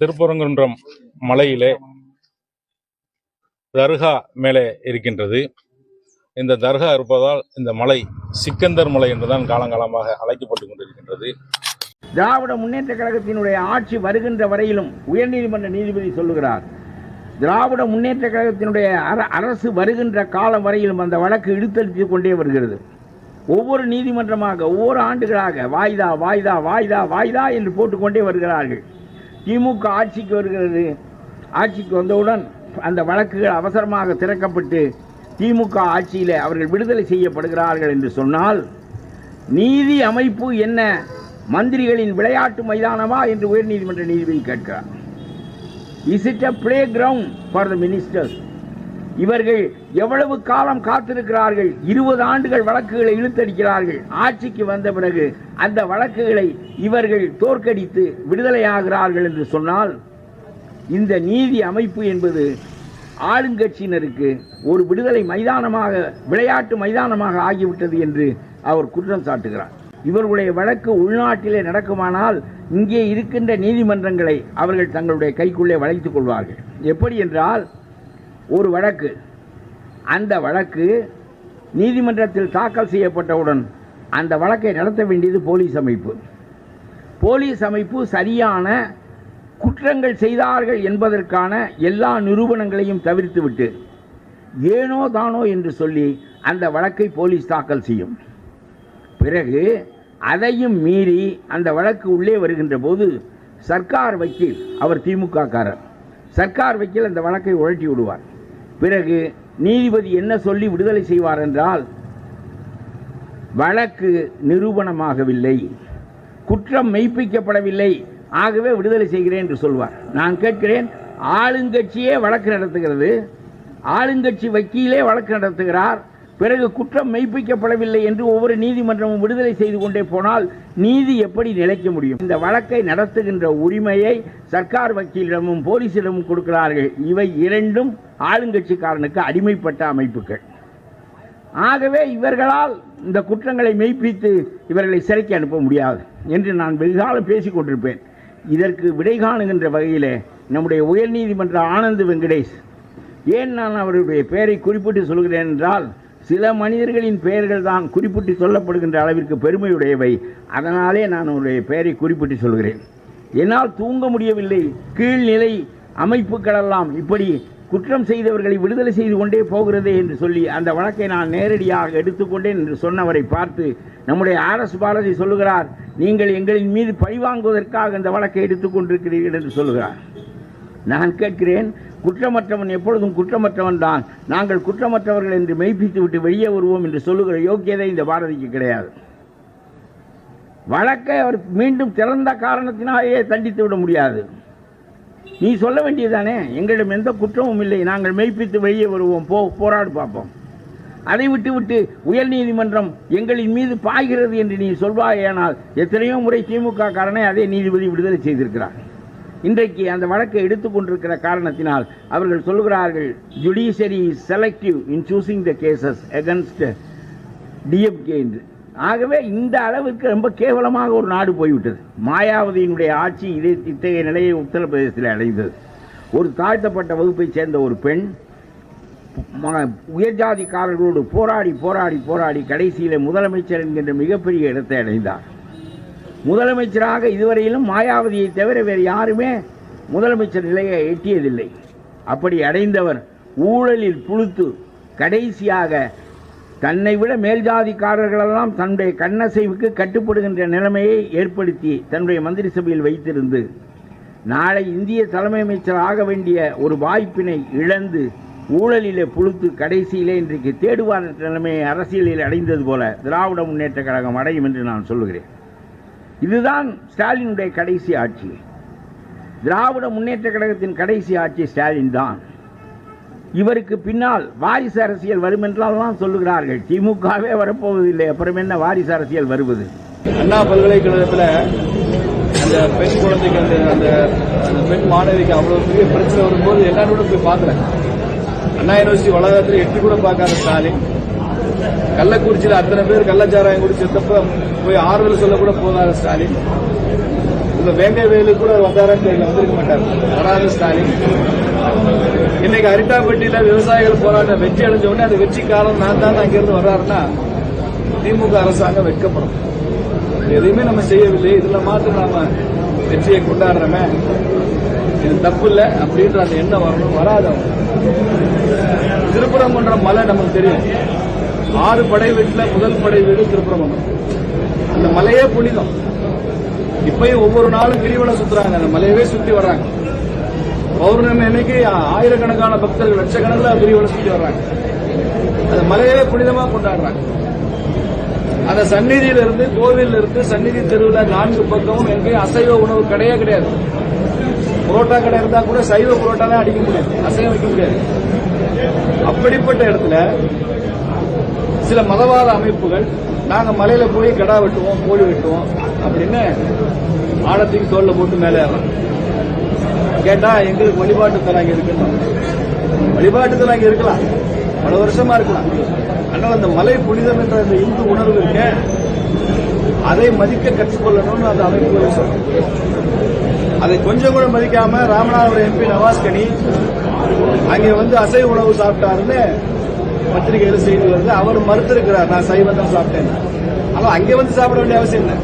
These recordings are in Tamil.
திருப்பரங்குன்றம் மலையிலே தர்கா மேலே இருக்கின்றது. இந்த தர்கா இருப்பதால் இந்த மலை சிக்கந்தர் மலை என்றுதான் காலங்காலமாக அழைக்கப்பட்டு கொண்டிருக்கின்றது. திராவிட முன்னேற்ற கழகத்தினுடைய ஆட்சி வருகின்ற வரையிலும் உயர்நீதிமன்ற நீதிபதி சொல்லுகிறார் திராவிட முன்னேற்ற கழகத்தினுடைய அர- அரசு வருகின்ற காலம் வரையிலும் அந்த வழக்கு இழுத்தடித்து கொண்டே வருகிறது. ஒவ்வொரு நீதிமன்றமாக ஒவ்வொரு ஆண்டுகளாக வாய்தா வாய்தா வாய்தா வாய்தா என்று போட்டுக்கொண்டே வருகிறார்கள். திமுக ஆட்சிக்கு வருகிறது. ஆட்சிக்கு வந்தவுடன் அந்த வழக்குகள் அவசரமாக திறக்கப்பட்டு திமுக ஆட்சியில் அவர்கள் விடுதலை செய்யப்படுகிறார்கள் என்று சொன்னால் நீதி அமைப்பு என்ன? மந்திரிகளின் விளையாட்டு மைதானமா என்று உயர்நீதிமன்ற நீதிபதி கேட்கிறார். Is it a playground for the ministers இவர்கள் எவ்வளவு காலம் காத்திருக்கிறார்கள்? இருபது ஆண்டுகள் வழக்குகளை இழுத்தடிக்கிறார்கள். ஆட்சிக்கு வந்த பிறகு அந்த வழக்குகளை இவர்கள் தோற்கடித்து விடுதலையாகிறார்கள் என்று சொன்னால் இந்த நீதி அமைப்பு என்பது ஆளுங்கட்சியினருக்கு ஒரு விடுதலை மைதானமாக விளையாட்டு மைதானமாக ஆகிவிட்டது என்று அவர் குற்றம் சாட்டுகிறார். இவர்களுடைய வழக்கு உள்நாட்டிலே நடக்குமானால் இங்கே இருக்கின்ற நீதிமன்றங்களை அவர்கள் தங்களுடைய கைக்குள்ளே வளைத்துக் கொள்வார்கள். எப்படி என்றால் ஒரு வழக்கு. அந்த வழக்கு நீதிமன்றத்தில் தாக்கல் செய்யப்பட்டவுடன் அந்த வழக்கை நடத்த வேண்டியது போலீஸ் அமைப்பு. போலீஸ் அமைப்பு சரியான குற்றங்கள் செய்தார்கள் என்பதற்கான எல்லா நிரூபணங்களையும் தவிர்த்துவிட்டு ஏனோ தானோ என்று சொல்லி அந்த வழக்கை போலீஸ் தாக்கல் செய்யும். பிறகு அதையும் மீறி அந்த வழக்கு உள்ளே வருகின்ற போது சர்க்கார் வக்கீல் அவர் திமுக காரர் சர்க்கார் வக்கீல் அந்த வழக்கை உழட்டி விடுவார். பிறகு நீதிபதி என்ன சொல்லி விடுதலை செய்வார் என்றால் வழக்கு நிரூபணமாகவில்லை குற்றம் மெய்ப்பிக்கப்படவில்லை ஆகவே விடுதலை செய்கிறேன் என்று சொல்வார். நான் கேட்கிறேன் ஆளுங்கட்சியே வழக்கு நடத்துகிறது ஆளுங்கட்சி வக்கீலே வழக்கு நடத்துகிறார் பிறகு குற்றம் மெய்ப்பிக்கப்படவில்லை என்று ஒவ்வொரு நீதிமன்றமும் விடுதலை செய்து கொண்டே போனால் நீதி எப்படி நிலைக்க முடியும்? இந்த வழக்கை நடத்துகின்ற உரிமையை சர்க்கார் வக்கீலிடமும் போலீசிடமும் கொடுக்கிறார்கள். இவை இரண்டும் ஆளுங்கட்சிக்காரனுக்கு அடிமைப்பட்ட அமைப்புகள். ஆகவே இவர்களால் இந்த குற்றங்களை மெய்ப்பித்து இவர்களை சிறைக்கு அனுப்ப முடியாது என்று நான் வெகுகாலம் பேசிக் கொண்டிருப்பேன். இதற்கு விடை காணுகின்ற வகையிலே நம்முடைய உயர்நீதிமன்ற ஆனந்த் வெங்கடேஷ் ஏன் நான் அவருடைய பெயரை குறிப்பிட்டு சொல்கிறேன் என்றால் சில மனிதர்களின் பெயர்கள் தான் குறிப்பிட்டு சொல்லப்படுகின்ற அளவிற்கு பெருமையுடையவை. அதனாலே நான் உங்களுடைய பெயரை குறிப்பிட்டு சொல்கிறேன். என்னால் தூங்க முடியவில்லை. கீழ்நிலை அமைப்புகளெல்லாம் இப்படி குற்றம் செய்தவர்களை விடுதலை செய்து கொண்டே போகிறதே என்று சொல்லி அந்த வழக்கை நான் நேரடியாக எடுத்துக்கொண்டேன் என்று சொன்னவரை பார்த்து நம்முடைய ஆர் எஸ் பாரதி சொல்லுகிறார் நீங்கள் எங்களின் மீது பழிவாங்குவதற்காக இந்த வழக்கை எடுத்துக்கொண்டிருக்கிறீர்கள் என்று சொல்லுகிறார். நான் கேட்கிறேன் குற்றமற்றவன் எப்பொழுதும் குற்றமற்றவன் தான். நாங்கள் குற்றமற்றவர்கள் என்று மெய்ப்பித்து விட்டு வெளியே வருவோம் என்று சொல்லுகிற யோக்கியதை இந்த பாரதிக்கு கிடையாது. வழக்கை அவர் மீண்டும் திறந்த காரணத்தினாலேயே தண்டித்து விட முடியாது. நீ சொல்ல வேண்டியதானே எங்களிடம் எந்த குற்றமும் இல்லை. நாங்கள் மெய்ப்பித்து வெளியே வருவோம். போ போராடு பார்ப்போம். அதை விட்டு விட்டு உயர்நீதிமன்றம் எங்களின் மீது பாய்கிறது என்று நீ சொல்வாயேனால் எத்தனையோ முறை திமுக காரனை அதே நீதிபதி விடுதலை செய்திருக்கிறார். இன்றைக்கு அந்த வழக்கை எடுத்துக்கொண்டிருக்கிற காரணத்தினால் அவர்கள் சொல்கிறார்கள் judiciary selective in choosing the cases against DMK என்று. ஆகவே இந்த அளவிற்கு ரொம்ப கேவலமாக ஒரு நாடு போய்விட்டது. மாயாவதியினுடைய ஆட்சி இதே இத்தகைய நிலையை உத்தரப்பிரதேசத்தில் அடைந்தது. ஒரு தாழ்த்தப்பட்ட வகுப்பைச் சேர்ந்த ஒரு பெண் உயர்ஜாதிக்காரர்களோடு போராடி போராடி போராடி கடைசியில் முதலமைச்சர் என்கின்ற மிகப்பெரிய இடத்தை அடைந்தார். முதலமைச்சராக இதுவரையிலும் மாயாவதியை தவிர வேறு யாருமே முதலமைச்சர் நிலையை எட்டியதில்லை. அப்படி அடைந்தவர் ஊழலில் புழுத்து கடைசியாக தன்னை விட மேல்ஜாதிக்காரர்களெல்லாம் தன்னுடைய கண்ணசைவுக்கு கட்டுப்படுகின்ற நிலைமையை ஏற்படுத்தி தன்னுடைய மந்திரி சபையில் வைத்திருந்து நாளை இந்திய தலைமை அமைச்சர் ஆக வேண்டிய ஒரு வாய்ப்பினை இழந்து ஊழலிலே புழுத்து கடைசியிலே இன்றைக்கு தேடுவார் நிலைமையை அரசியலில் அடைந்தது போல திராவிட முன்னேற்ற கழகம் அடையும் என்று நான் சொல்லுகிறேன். இதுதான் ஸ்டாலினுடைய கடைசி ஆட்சி. திராவிட முன்னேற்ற கழகத்தின் கடைசி ஆட்சி ஸ்டாலின் தான். இவருக்கு பின்னால் வாரிசு அரசியல் வரும் என்றெல்லாம் சொல்லுகிறார்கள். திமுகவே வரப்போவதில்லை. அப்புறம் என்ன வாரிசு அரசியல் வருவது? அண்ணா பல்கலைக்கழகத்தில் அந்த பெண் குழந்தைக்கு அந்த அந்த பெண் மாணவிக்கு அவ்வளவு பெரிய பிரச்சனை வரும்போது எல்லாரோட போய் பார்க்கல அண்ணா யூனிவர்சிட்டி வளாகத்தில் எட்டி கூட பார்க்காத ஸ்டாலின். கள்ளக்குறிச்சியில் அத்தனை பேர் கள்ளச்சாராயம் குடிச்சப்ப போய் ஆறுதல் சொல்ல கூட போதாத ஸ்டாலின். இப்ப வேங்கை வேலு கூட வந்தாரான்னு தெரியல வந்திருக்க மாட்டார். வராத ஸ்டாலின். இன்னைக்கு அரிட்டாப்பட்டியில விவசாயிகள் போராட்டம் வெற்றி அடைஞ்ச உடனே அந்த வெற்றி காலம் நான் தான் அங்கிருந்து வர்றாருன்னா திமுக அரசாங்கம் வெட்கப்படும். எதையுமே நம்ம செய்யவில்லை. இதுல மாத்திரம் நாம வெற்றியை கொண்டாடுறோமே. இது தப்பு இல்ல அப்படின்ற அந்த எண்ணம் வரணும் வராதவங்க திருப்பரங்குன்றம் மலை நமக்கு தெரியும். ஆறு படை வீட்டில் முதல் படை வீடு திருப்பரங்குன்றம். அந்த மலையே புனிதம். இப்பயும் ஒவ்வொரு நாளும் கிரிவலம் சுத்துறாங்க. அந்த மலையவே சுத்தி வர்றாங்க. பௌர்ணமி அன்னைக்கு ஆயிரக்கணக்கான பக்தர்கள் லட்சக்கணக்கில் கிரிவலம் சுத்தி வர்றாங்க. அந்த மலையவே புனிதமா கொண்டாடுறாங்க. அந்த சந்நிதியில இருந்து கோவில் இருந்து சந்நிதி தெருவில் நான்கு பக்கமும் எங்கேயும் அசைவ உணவு கிடையே கிடையாது. புரோட்டா கடை இருந்தா கூட சைவ புரோட்டா தான் அடிக்க முடியாது. அசைவம் வைக்க முடியாது. அப்படிப்பட்ட இடத்துல சில மதவாத அமைப்புகள் நாங்க மலையில போய் கடா வெட்டுவோம் கோழி வெட்டுவோம் அப்படின்னு ஆழத்துக்கு தோல்ல போட்டு மேலே கேட்டா எங்களுக்கு வழிபாட்டு தராங்க இருக்குன்னு வழிபாட்டு தராங்க இருக்கலாம். பல வருஷமா இருக்கலாம். ஆனால் அந்த மலை புனிதம் என்ற அந்த இந்து உணர்வு இருக்க அதை மதிக்க கற்றுக்கொள்ளணும்னு அந்த அமைப்புகள் சொல்றேன் அதை கொஞ்சம் கூட மதிக்காம ராமநாதபுரம் எம்பி நவாஸ்கனி அங்கே வந்து அசைவ உணவு சாப்பிட்டாருன்னு பத்திரிகையில செய்தி வருது அவர் மறுத்திருக்கிறார் நான் சைவம் தான் சாப்பிட்டேன் ஆனால் அங்கே வந்து சாப்பிட வேண்டிய அவசியம் இல்லை.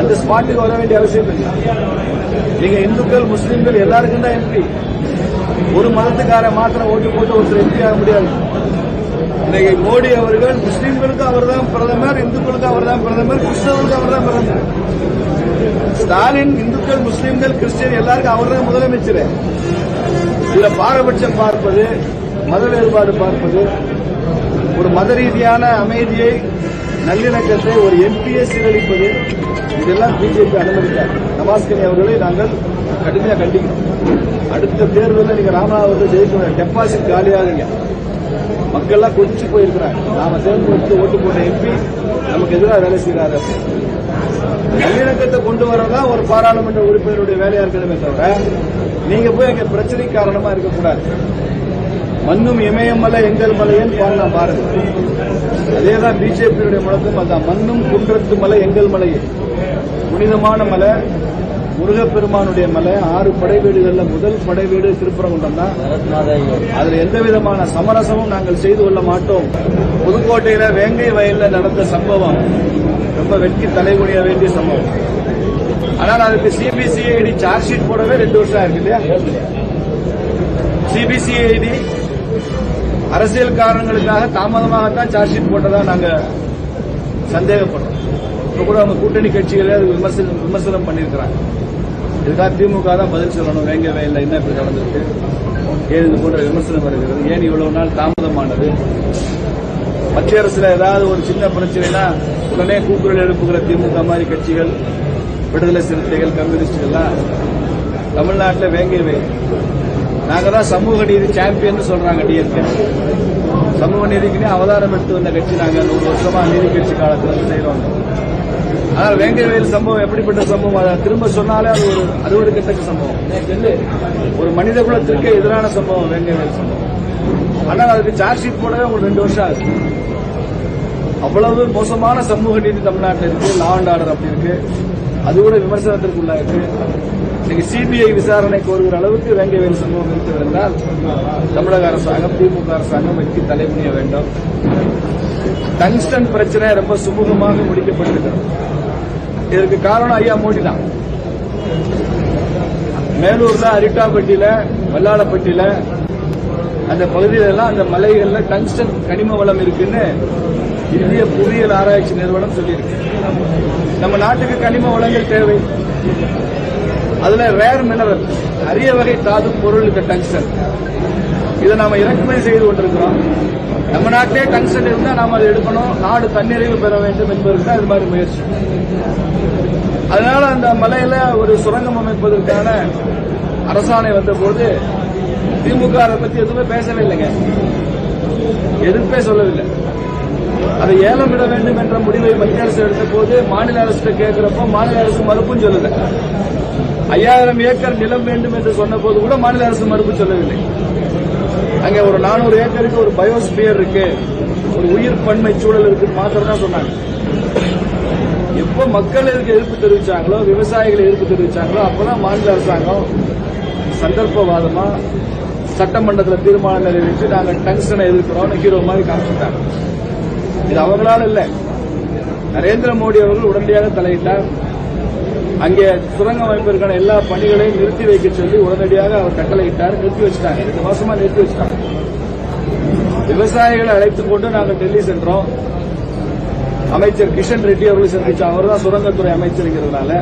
அந்த ஸ்பாட்டுக்கு வர வேண்டிய அவசியம் இல்லை. நீங்க இந்துக்கள் முஸ்லீம்கள் எல்லாருக்கும் தான் எம்பி ஒரு மதத்துக்கார மாத்திரம் ஓட்டு போட்டு ஒருத்தர் எம்பி ஆக முடியாது. இன்னைக்கு மோடி அவர்கள் முஸ்லீம்களுக்கு அவர்தான் பிரதமர் இந்துக்களுக்கு அவர்தான் பிரதமர் கிறிஸ்தவர்களுக்கு அவர்தான் பிரதமர். ஸ்டாலின் இந்துக்கள் முஸ்லீம்கள் கிறிஸ்டியன் எல்லாருக்கும் அவர் தான் முதலமைச்சர். இதுல பாரபட்சம் பார்ப்பது மத வேறுபாடு பார்ப்பது ஒரு மத ரீதியான அமைதியை நல்லிணக்கத்தை ஒரு எம்பியை சீரழிப்பது இதெல்லாம் பிஜேபி அனுமதித்தார் நவாஸ்கனி அவர்களை நாங்கள் கடுமையாக கண்டிக்கிறோம். அடுத்த தேர்தலில் நீங்க ராமநாதபுரத்தில் ஜெயிக்க டெபாசிட் காலியாகுங்க மக்கள்லாம் கொதிச்சு போயிருக்கிறாங்க. நாம கொடுத்து ஓட்டு போட்ட எம்பி நமக்கு எதிராக வேலை செய்கிறாரு நல்லிணக்கத்தை கொண்டு வரதான் ஒரு பாராளுமன்ற உறுப்பினருடைய வேலையா இருக்கணுமே தவிர நீங்க போய் அங்க பிரச்சனை காரணமா இருக்கக்கூடாது. மண்ணும் இமயமலை எங்கள் மலையன்னு பாடினா பாரதி அதேதான் பிஜேபியுடைய முழக்கம் அதான் மண்ணும் குன்றத்து மலை எங்கள் மலை புனிதமான மலை முருகப்பெருமானுடைய மலை ஆறு படை வீடுகள்ல முதல் படை வீடு திருப்பரங்குன்றம் தான். அதுல எந்த விதமான சமரசமும் நாங்கள் செய்து கொள்ள மாட்டோம். புதுக்கோட்டையில வேங்கை வயல்ல நடந்த சம்பவம் ரொம்ப வெட்கி தலைகுனிய வேண்டிய சம்பவம். ஆனால் அதுக்கு சிபிசிஐடி சார்ஜ் ஷீட் போடவே ரெண்டு வருஷம் ஆயிருக்கு இல்லையா? சிபிசிஐடி அரசியல் காரணங்களுக்காக தாமதமாகத்தான் சார்ஜ் ஷீட் போட்டதா நாங்க சந்தேகப்படுறோம் இப்ப கூட அவங்க கூட்டணி கட்சிகளே அது விமர்சனம் விமர்சனம் பண்ணியிருக்கிறாங்க. இதுக்காக திமுக தான் பதில் சொல்லணும் வேங்கவே இல்லை என்ன இப்படி நடந்திருக்கு? ஏன் இது போன்ற விமர்சனம் வருகிறது? ஏன் இவ்வளவு நாள் தாமதமானது? மத்திய அரசுல ஏதாவது ஒரு சின்ன பிரச்சனைனா உடனே கூக்குரல் எழுப்புகிற திமுக மாதிரி கட்சிகள் விடுதலை சிறுத்தைகள் கம்யூனிஸ்டுகள்லாம் தமிழ்நாட்டில் வேங்கவே நாங்கள் தான் சமூக நீதி சாம்பியன் சொல்றாங்க டிஎம்கே சமூக நீதிக்குனே அவதாரம் எடுத்து வந்த கட்சி நாங்கள் நூறு வருஷமா நீதி கட்சி காலத்தில் செய்வாங்க ஆனால் வேங்கை வயல் சம்பவம் எப்படிப்பட்ட சம்பவம்? அதை திரும்ப சொன்னாலே அது ஒரு அறுவடைக்கத்தக்க சம்பவம். ஒரு மனித குலத்திற்கு எதிரான சம்பவம் வேங்கை வயல் சம்பவம். ஆனால் அதுக்கு சார்ஜ் ஷீட் போடவே உங்களுக்கு ரெண்டு வருஷம் ஆகுது. அவ்வளவு மோசமான சமூக நீதி தமிழ்நாட்டில் இருக்கு லா அண்ட் ஆர்டர் அப்படி இருக்கு. அது கூட விமர்சனத்திற்கு உள்ளாயிருக்கு இன்னைக்கு சிபிஐ விசாரணை கோருகிற அளவுக்கு வேங்கை வேல் சம்பவம் இருக்கிறது என்றால் தமிழக அரசாங்கம் திமுக அரசாங்கம் வெற்றி தலைமுடிய வேண்டும். டங்ஸ்டன் பிரச்சனை ரொம்ப சுமூகமாக முடிக்கப்பட்டிருக்கிறது. இதற்கு காரணம் ஐயா மோடி தான். மேலூர்ல அரிட்டாப்பட்டியில வல்லாளப்பட்டியில அந்த பகுதியில எல்லாம் அந்த மலைகள்ல டங்ஸ்டன் கனிம வளம் இருக்குன்னு இந்திய புவியியல் ஆராய்ச்சி நிறுவனம் சொல்லியிருக்கு. நம்ம நாட்டுக்கு கனிம வளங்கள் தேவை. அதுல ரேர் மினரல் அரிய வகை தாது பொருள் இந்த டங்ஸ்டன் இதை நாம இறக்குமதி செய்து கொண்டிருக்கிறோம். நம்ம நாட்டிலே டங்ஸ்டன் இருந்தா நாம அதை எடுக்கணும். நாடு தன்னிறைவு பெற வேண்டும் என்பதற்கு தான் இது மாதிரி முயற்சி. அதனால அந்த மலையில ஒரு சுரங்கம் அமைப்பதற்கான அரசாணை வந்தபோது திமுக அதை பத்தி எதுவுமே பேசவே இல்லைங்க. எதிர்ப்பே சொல்லவில்லை. அதை ஏலம் விட வேண்டும் என்ற முடிவை மத்திய அரசு எடுத்த போது மாநில அரசு கேட்கிறப்போ மாநில அரசு மறுப்பும் சொல்லல. ஐயாயிரம் ஏக்கர் நிலம் வேண்டும் என்று சொன்ன போது கூட மாநில அரசு மறுப்பு சொல்லவில்லை. அங்கே ஒரு நானூறு ஏக்கருக்கு ஒரு பயோஸ்பியர் இருக்கு. ஒரு உயிர் பன்மை சூழல் இருக்கு மாத்திரம் தான் சொன்னாங்க. எப்போ மக்கள் இதுக்கு எதிர்ப்பு தெரிவிச்சாங்களோ விவசாயிகள் எதிர்ப்பு தெரிவிச்சாங்களோ அப்பதான் மாநில அரசாங்கம் சந்தர்ப்பவாதமா சட்டமன்றத்தில் தீர்மானம் நிறைவேற்றி நாங்கள் டங்ஸ்டனை எதிர்க்கிறோம் ஹீரோ மாதிரி காமிச்சிட்டாங்க. இது அவங்களால இல்லை. நரேந்திர மோடி அவர்கள் உடனடியாக தலையிட்டார். அங்கே சுரங்க அமைப்பிற்கான எல்லா பணிகளையும் நிறுத்தி வைக்க சொல்லி உடனடியாக அவர் கட்டளையிட்டார் நிறுத்தி வச்சுட்டாங்க. ரெண்டு மாசமா நிறுத்தி வச்சிட்டாங்க. விவசாயிகளை அழைத்துக் கொண்டு நாங்கள் டெல்லி சென்றோம். அமைச்சர் கிஷன் ரெட்டி அவர்களை சந்திச்சு அவர் தான் சுரங்கத்துறை அமைச்சருங்கிறதுனால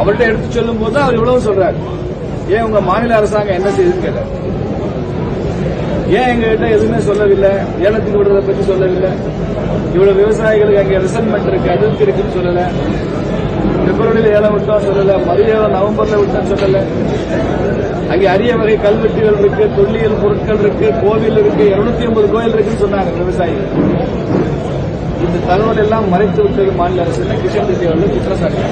அவர்கிட்ட எடுத்து சொல்லும் போது அவர் இவ்வளவு சொல்றாரு. ஏன் உங்க மாநில அரசாங்கம் என்ன செய்யுதுன்னு கேட்டார். ஏன் எங்ககிட்ட எதுவுமே சொல்லவில்லை? ஏலத்துக்கு விடுறதை பத்தி சொல்லவில்லை. இவ்வளவு விவசாயிகளுக்கு அங்கே ரிசன்மெண்ட் இருக்கு அதிருப்தி இருக்குன்னு சொல்லல. பிப்ரவரியில் ஏலம் விட்டோம் சொல்லல பதினேழு ஏலம் நவம்பர்ல விட்டோம் சொல்லல. அங்கே அரிய வகை கல்வெட்டுகள் இருக்கு தொல்லியல் பொருட்கள் இருக்கு கோவில் இருக்கு 250 ஐம்பது கோயில் இருக்குன்னு சொன்னாங்க விவசாயிகள் இந்த தகவல் எல்லாம் மறைத்து விட்டது மாநில அரசு. கிஷன் ரெட்டி அவர்கள்? குற்றச்சாட்டு.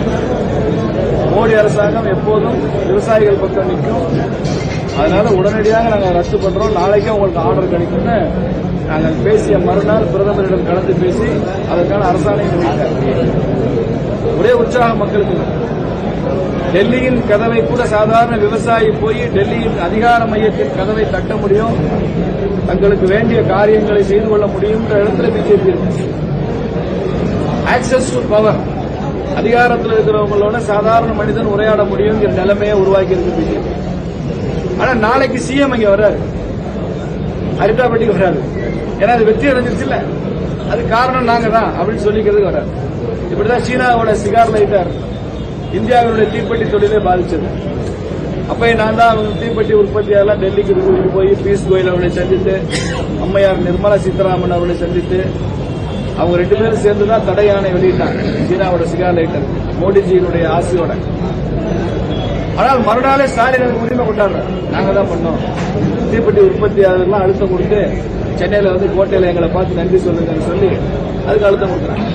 மோடி அரசாங்கம் எப்போதும் விவசாயிகள் பக்கம் நிற்கும். அதனால உடனடியாக நாங்கள் ரத்து பண்றோம். நாளைக்கே உங்களுக்கு ஆர்டர் கிடைக்கும்னு நாங்கள் பேசிய மறுநாள் பிரதமரிடம் கலந்து பேசி அதற்கான அரசாணை வெளியிட்டார். ஒரே உற்சாகம் மக்களுக்கு. டெல்லியின் கதவை கூட சாதாரண விவசாயி போய் டெல்லியின் அதிகார மையத்தின் கதவை தட்ட முடியும். தங்களுக்கு வேண்டிய காரியங்களை செய்து கொள்ள முடியும்ன்ற இடத்துல பிஜேபி இருக்கு. ஆக்சஸ் டு பவர் அதிகாரத்தில் இருக்கிறவங்களோட சாதாரண மனிதன் உரையாட முடியுங்கிற நிலைமையை உருவாக்கி இருக்கு பிஜேபி ஆனா நாளைக்கு சிஎம் இங்க வர்றாரு. அரிட்டாபட்டிக்கு வர்றாரு. ஏன்னா அது வெற்றி அடைஞ்சிருச்சுல்ல. அது காரணம் நாங்க தான் அப்படின்னு சொல்லிக்கிறதுக்கு வர்றாரு. இப்படிதான் சீனாவோட சிகார் லைட்டர் இந்தியாவினுடைய தீப்பெட்டி தொழிலே பாதிச்சது. அப்போ நான் தான் அவங்க தீப்பெட்டி உற்பத்தியாளர் டெல்லிக்கு கூட்டிட்டு போய் பீஸ் கோயில் அவர்களை சந்தித்து அம்மையார் நிர்மலா சீதாராமன் அவர்களை சந்தித்து அவங்க ரெண்டு பேரும் சேர்ந்து தான் தடை ஆணை வெளியிட்டாங்க சீனாவோட சிகார் லைட்டர் மோடிஜியினுடைய ஆசையோட. ஆனால் மறுநாளே ஸ்டாலின் உரிமை கொண்டாடுற நாங்க தான் பண்ணோம். தீப்பெட்டி உற்பத்தியாளர்கள்லாம் அழுத்தம் கொடுத்து சென்னையில வந்து கோட்டையில எங்களை பார்த்து நன்றி சொல்லுங்கன்னு சொல்லி அதுக்கு அழுத்தம் கொடுக்குறாங்க.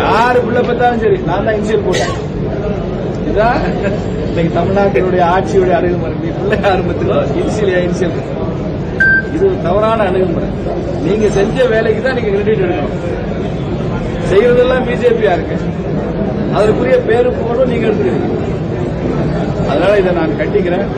யாரு பிள்ளை பார்த்தாலும் சரி நான் தான் இன்சியல் போட்டேன். இதான் இன்னைக்கு தமிழ்நாட்டினுடைய ஆட்சியுடைய அணுகுமுறை. நீ பிள்ளை ஆரம்பத்தில் இன்சியல் இன்சியல் இது தவறான அணுகுமுறை. நீங்க செஞ்ச வேலைக்கு தான் நீங்க கிரெடிட் எடுக்கணும். செய்யறதெல்லாம் பிஜேபியா இருக்கு. அதற்குரிய பேரு போடும் நீங்க எடுத்துக்கிறீங்க. அதனால இதை நான் கட்டிக்கிறேன்